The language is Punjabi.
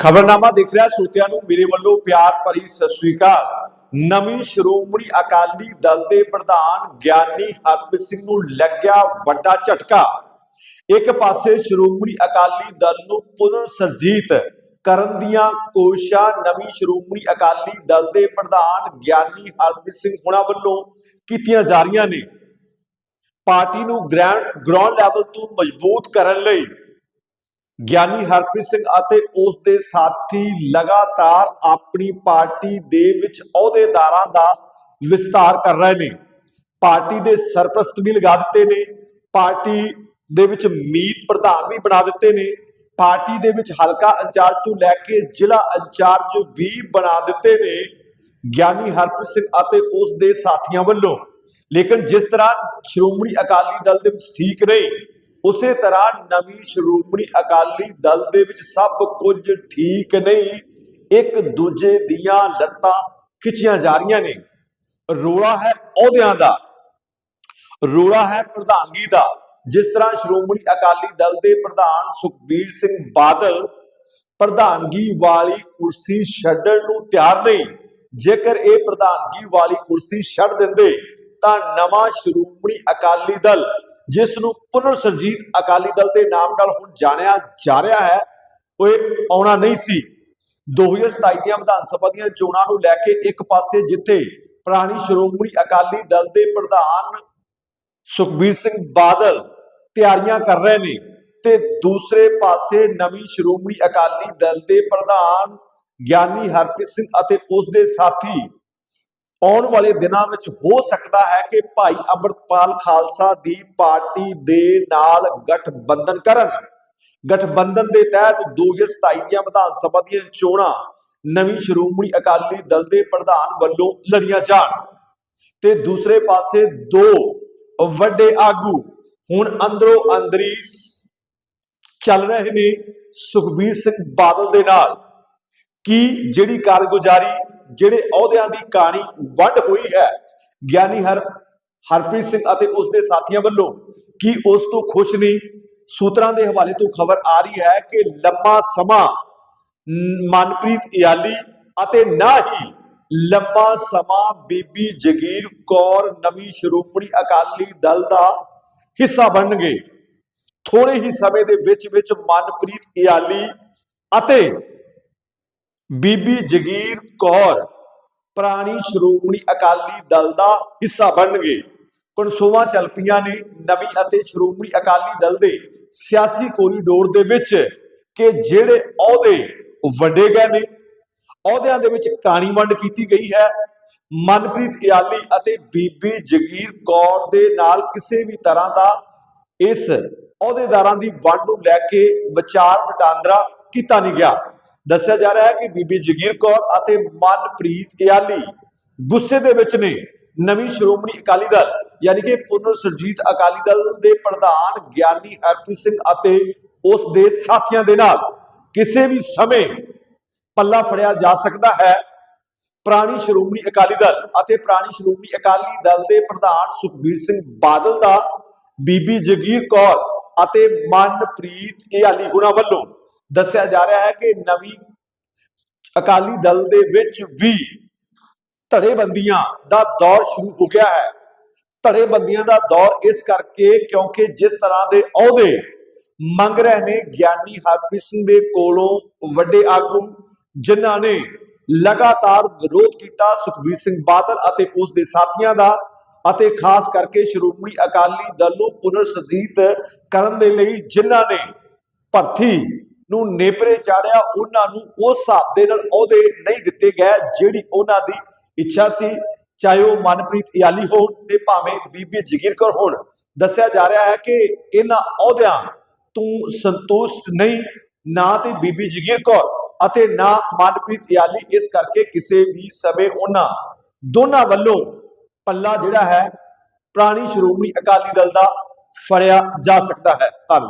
ਖਬਰਨਾਮਾ ਦੇਖ ਰਿਹਾ ਸਰੋਤਿਆਂ ਨੂੰ ਮੇਰੇ ਵੱਲੋਂ ਪਿਆਰ ਭਰੀ ਸਤਿ ਸ੍ਰੀ ਅਕਾਲ। ਨਵੀਂ ਸ਼੍ਰੋਮਣੀ ਅਕਾਲੀ ਦਲ ਦੇ ਪ੍ਰਧਾਨ ਗਿਆਨੀ ਹਰਪ੍ਰੀਤ ਸਿੰਘ ਨੂੰ ਲੱਗਿਆ ਵੱਡਾ ਝਟਕਾ। ਇੱਕ ਪਾਸੇ ਸ਼੍ਰੋਮਣੀ ਅਕਾਲੀ ਦਲ ਨੂੰ ਪੁਨਰ ਸਰਜੀਤ ਕਰਨ ਦੀਆਂ ਕੋਸ਼ਿਸ਼ਾਂ ਨਵੀਂ ਸ਼੍ਰੋਮਣੀ ਅਕਾਲੀ ਦਲ ਦੇ ਪ੍ਰਧਾਨ ਗਿਆਨੀ ਹਰਪ੍ਰੀਤ ਸਿੰਘ ਹੁਣਾਂ ਵੱਲੋਂ ਕੀਤੀਆਂ ਜਾ ਰਹੀਆਂ ਨੇ। ਪਾਰਟੀ ਨੂੰ ਗਰਾਊਂਡ ਲੈਵਲ ਤੋਂ ਮਜ਼ਬੂਤ ਕਰਨ ਲਈ ਗਿਆਨੀ ਹਰਪ੍ਰੀਤ ਸਿੰਘ ਅਤੇ ਉਸ ਦੇ ਸਾਥੀ ਲਗਾਤਾਰ ਆਪਣੀ ਪਾਰਟੀ ਦੇ ਵਿੱਚ ਅਹੁਦੇਦਾਰਾਂ ਦਾ ਵਿਸਤਾਰ ਕਰ ਰਹੇ ਨੇ। ਪਾਰਟੀ ਦੇ ਸਰਪ੍ਰਸਤ ਵੀ ਲਗਾ ਦਿੱਤੇ ਨੇ, ਪਾਰਟੀ ਦੇ ਵਿੱਚ ਮੀਤ ਪ੍ਰਧਾਨ ਵੀ ਬਣਾ ਦਿੱਤੇ ਨੇ, ਪਾਰਟੀ ਦੇ ਵਿੱਚ ਹਲਕਾ ਇੰਚਾਰਜ ਤੋਂ ਲੈ ਕੇ ਜ਼ਿਲ੍ਹਾ ਇੰਚਾਰਜ ਵੀ ਬਣਾ ਦਿੱਤੇ ਨੇ ਗਿਆਨੀ ਹਰਪ੍ਰੀਤ ਸਿੰਘ ਅਤੇ ਉਸ ਦੇ ਸਾਥੀਆਂ ਵੱਲੋਂ। ਲੇਕਿਨ ਜਿਸ ਤਰ੍ਹਾਂ ਸ਼੍ਰੋਮਣੀ ਅਕਾਲੀ ਦਲ ਦੇ ਵਿੱਚ ਠੀਕ ਨਹੀਂ ਉਸੇ ਤਰ੍ਹਾਂ ਨਵੀਂ ਸ਼੍ਰੋਮਣੀ ਅਕਾਲੀ ਦਲ ਦੇ ਵਿੱਚ ਸਭ ਕੁਝ ਠੀਕ ਨਹੀਂ, ਇੱਕ ਦੂਜੇ ਦੀਆਂ ਲੱਤਾਂ ਖਿੱਚੀਆਂ ਜਾ ਰਹੀਆਂ ਨੇ। ਰੋਲਾ ਹੈ ਅਹੁਦਿਆਂ ਦਾ। ਰੋਲਾ ਹੈ ਪ੍ਰਧਾਨਗੀ ਦਾ। ਜਿਸ ਤਰ੍ਹਾਂ ਸ਼੍ਰੋਮਣੀ ਅਕਾਲੀ ਦਲ ਦੇ ਪ੍ਰਧਾਨ ਸੁਖਬੀਰ ਸਿੰਘ ਬਾਦਲ ਪ੍ਰਧਾਨਗੀ ਵਾਲੀ ਕੁਰਸੀ ਛੱਡਣ ਨੂੰ ਤਿਆਰ ਨਹੀਂ, ਜੇਕਰ ਇਹ ਪ੍ਰਧਾਨਗੀ ਵਾਲੀ ਕੁਰਸੀ ਛੱਡ ਦਿੰਦੇ, ਤਾਂ ਨਵਾਂ ਸ਼੍ਰੋਮਣੀ ਅਕਾਲੀ ਦਲ ਜਿਸ ਨੂੰ ਪੁਨਰ ਸਰਜੀਤ ਅਕਾਲੀ ਦਲ ਦੇ ਨਾਮ ਨਾਲ ਹੁਣ ਜਾਣਿਆ ਜਾ ਰਿਹਾ ਹੈ, ਉਹ ਆਉਣਾ ਨਹੀਂ ਸੀ। 2027 ਦੀਆਂ ਵਿਧਾਨ ਸਭਾ ਦੀਆਂ ਚੋਣਾਂ ਨੂੰ ਲੈ ਕੇ ਇੱਕ ਪਾਸੇ ਜਿੱਥੇ ਪੁਰਾਣੀ ਸ਼੍ਰੋਮਣੀ ਅਕਾਲੀ ਦਲ ਦੇ ਪ੍ਰਧਾਨ ਸੁਖਬੀਰ ਸਿੰਘ ਬਾਦਲ ਤਿਆਰੀਆਂ ਕਰ ਰਹੇ ਨੇ ਤੇ ਦੂਸਰੇ ਪਾਸੇ ਨਵੀਂ ਸ਼੍ਰੋਮਣੀ ਅਕਾਲੀ ਦਲ ਦੇ ਪ੍ਰਧਾਨ ਗਿਆਨੀ ਹਰਪ੍ਰੀਤ ਸਿੰਘ ਅਤੇ ਉਸ ਦੇ ਸਾਥੀ ਆਉਣ ਵਾਲੇ ਦਿਨਾਂ ਵਿੱਚ ਹੋ ਸਕਦਾ ਹੈ ਕਿ ਭਾਈ ਅੰਮ੍ਰਿਤਪਾਲ ਖਾਲਸਾ ਦੀ ਪਾਰਟੀ ਦੇ ਨਾਲ ਗਠਬੰਧਨ ਕਰਨ। ਗਠਬੰਧਨ ਦੇ ਤਹਿਤ 2027 ਦੀਆਂ ਵਿਧਾਨ ਸਭਾ ਦੀਆਂ ਚੋਣਾਂ ਨਵੀਂ ਸ਼੍ਰੋਮਣੀ ਅਕਾਲੀ ਦਲ ਦੇ ਪ੍ਰਧਾਨ ਵੱਲੋਂ ਲੜੀਆਂ ਜਾਣ ਤੇ ਦੂਸਰੇ ਪਾਸੇ ਦੋ ਵੱਡੇ ਆਗੂ ਹੁਣ ਅੰਦਰੋਂ ਅੰਦਰੀ ਚੱਲ ਰਹੇ ਨੇ ਸੁਖਬੀਰ ਸਿੰਘ ਬਾਦਲ ਦੇ ਨਾਲ। ਕੀ ਜਿਹੜੀ ਕਾਰਗੁਜ਼ਾਰੀ ਜਿਹੜੇ ਅਹੁਦਿਆਂ ਦੀ ਕਹਾਣੀ ਵੰਡ ਹੋਈ ਹੈ। ਗਿਆਨੀ ਹਰ, ਹਰਪ੍ਰੀਤ ਸਿੰਘ ਅਤੇ ਉਸ ਦੇ ਸਾਥੀਆਂ ਵੱਲੋਂ ਕੀ ਉਸ ਤੋਂ ਖੁਸ਼ ਨਹੀਂ? ਸੂਤਰਾਂ ਦੇ ਹਵਾਲੇ ਤੋਂ ਖਬਰ ਆ ਰਹੀ ਹੈ ਕਿ ਲੰਮਾ ਸਮਾਂ ਮਨਪ੍ਰੀਤ ਇਆਲੀ ਅਤੇ ਨਾ ਹੀ ਲੰਮਾ ਸਮਾਂ ਬੀਬੀ ਜਗੀਰ ਕੌਰ ਨਵੀਂ ਸ਼੍ਰੋਮਣੀ ਅਕਾਲੀ ਦਲ ਦਾ ਹਿੱਸਾ ਬਣਨਗੇ ਥੋੜੇ ਹੀ ਸਮੇਂ ਦੇ ਵਿੱਚ ਵਿੱਚ ਮਨਪ੍ਰੀਤ ਇਆਲੀ ਅਤੇ ਬੀਬੀ ਜਗੀਰ ਕੌਰ ਪੁਰਾਣੀ ਸ਼੍ਰੋਮਣੀ ਅਕਾਲੀ ਦਲ ਦਾ ਹਿੱਸਾ ਬਣਨਗੇ। ਕਨਸੋਵਾਂ ਚੱਲ ਪਈਆਂ ਨੇ ਨਵੀਂ ਅਤੇ ਸ਼੍ਰੋਮਣੀ ਅਕਾਲੀ ਦਲ ਦੇ ਸਿਆਸੀ ਕੋਰੀਡੋਰ ਦੇ ਵਿੱਚ ਕਿ ਜਿਹੜੇ ਅਹੁਦੇ ਵੰਡੇ ਗਏ ਨੇ, ਅਹੁਦਿਆਂ ਦੇ ਵਿੱਚ ਕਾਣੀ ਵੰਡ ਕੀਤੀ ਗਈ ਹੈ। ਮਨਪ੍ਰੀਤ ਇਆਲੀ ਅਤੇ ਬੀਬੀ ਜਗੀਰ ਕੌਰ ਦੇ ਨਾਲ ਕਿਸੇ ਵੀ ਤਰ੍ਹਾਂ ਦਾ ਇਸ ਅਹੁਦੇਦਾਰਾਂ ਦੀ ਵੰਡ ਨੂੰ ਲੈ ਕੇ ਵਿਚਾਰ ਵਟਾਂਦਰਾ ਕੀਤਾ ਨਹੀਂ ਗਿਆ। ਦੱਸਿਆ ਜਾ ਰਿਹਾ ਹੈ ਕਿ ਬੀਬੀ ਜਗੀਰ ਕੌਰ ਅਤੇ ਮਨਪ੍ਰੀਤ ਇਆਲੀ ਗੁੱਸੇ ਦੇ ਵਿੱਚ ਨੇ। ਨਵੀਂ ਸ਼੍ਰੋਮਣੀ ਅਕਾਲੀ ਦਲ, ਯਾਨੀ ਕਿ ਪੁਨਰ ਸਰਜੀਤ ਅਕਾਲੀ ਦਲ ਦੇ ਪ੍ਰਧਾਨ ਗਿਆਨੀ ਹਰਪ੍ਰੀਤ ਸਿੰਘ ਅਤੇ ਉਸ ਦੇ ਸਾਥੀਆਂ ਦੇ ਨਾਲ ਕਿਸੇ ਵੀ ਸਮੇਂ ਪੱਲਾ ਫੜਿਆ ਜਾ ਸਕਦਾ ਹੈ। ਪੁਰਾਣੀ ਸ਼੍ਰੋਮਣੀ ਅਕਾਲੀ ਦਲ ਅਤੇ ਪੁਰਾਣੀ ਸ਼੍ਰੋਮਣੀ ਅਕਾਲੀ ਦਲ ਦੇ ਪ੍ਰਧਾਨ ਸੁਖਬੀਰ ਸਿੰਘ ਬਾਦਲ ਦਾ ਬੀਬੀ ਜਗੀਰ ਕੌਰ ਅਤੇ ਮਨਪ੍ਰੀਤ ਇਆਲੀ ਹੁਣਾਂ ਵੱਲੋਂ ਦੱਸਿਆ ਜਾ ਰਿਹਾ ਹੈ ਕਿ ਨਵੀਂ ਅਕਾਲੀ ਦਲ ਦੇ ਵਿੱਚ ਵੀ ਧੜੇਬੰਦੀਆਂ ਦਾ ਦੌਰ ਸ਼ੁਰੂ ਹੋ ਗਿਆ ਹੈ। ਧੜੇਬੰਦੀਆਂ ਦਾ ਦੌਰ ਇਸ ਕਰਕੇ ਕਿਉਂਕਿ ਜਿਸ ਤਰ੍ਹਾਂ ਦੇ ਅਹੁਦੇ ਮੰਗ ਰਹੇ ਨੇ, ਗਿਆਨੀ ਹਰਪ੍ਰੀਤ ਸਿੰਘ ਦੇ ਕੋਲੋਂ ਵੱਡੇ ਆਗੂ ਜਿਨ੍ਹਾਂ ਨੇ ਲਗਾਤਾਰ ਵਿਰੋਧ ਕੀਤਾ, ਸੁਖਬੀਰ ਸਿੰਘ ਬਾਦਲ ਅਤੇ ਉਸ ਦੇ ਸਾਥੀਆਂ ਦਾ ਅਤੇ ਖਾਸ ਕਰਕੇ ਸ਼੍ਰੋਮਣੀ ਅਕਾਲੀ ਦਲ ਨੂੰ ਪੁਨਰ ਸਰਜੀਤ ਕਰਨ ਦੇ ਲਈ ਜਿਨ੍ਹਾਂ ਨੇ ਭਰਤੀ ਨੂੰ ਨੇਪਰੇ ਚਾੜਿਆ, ਉਹਨਾਂ ਨੂੰ ਉਸ ਹਿਸਾਬ ਦੇ ਨਾਲ ਅਹੁਦੇ ਨਹੀਂ ਦਿੱਤੇ ਗਏ, ਜਿਹੜੀ ਉਹਨਾਂ ਦੀ ਇੱਛਾ ਸੀ, ਚਾਹੇ ਉਹ ਮਨਪ੍ਰੀਤ ਇਆਲੀ ਹੋਣ ਤੇ ਭਾਵੇਂ ਬੀਬੀ ਜਗੀਰ ਕੌਰ ਹੋਣ। ਦੱਸਿਆ ਜਾ ਰਿਹਾ ਹੈ ਕਿ ਇਹਨਾਂ ਅਹੁਦਿਆਂ ਤੋਂ ਸੰਤੁਸ਼ਟ ਨਹੀਂ, ਨਾ ਤੇ ਬੀਬੀ ਜਗੀਰ ਕੌਰ ਅਤੇ ਨਾ ਮਨਪ੍ਰੀਤ ਇਆਲੀ, ਇਸ ਕਰਕੇ ਕਿਸੇ ਵੀ ਸਮੇਂ ਉਹਨਾਂ ਦੋਨਾਂ ਵੱਲੋਂ ਪੱਲਾ ਜਿਹੜਾ ਹੈ, ਪੁਰਾਣੀ ਸ਼੍ਰੋਮਣੀ ਅਕਾਲੀ ਦਲ ਦਾ ਫੜਿਆ ਜਾ ਸਕਦਾ ਹੈ। ਧੰਨਵਾਦ।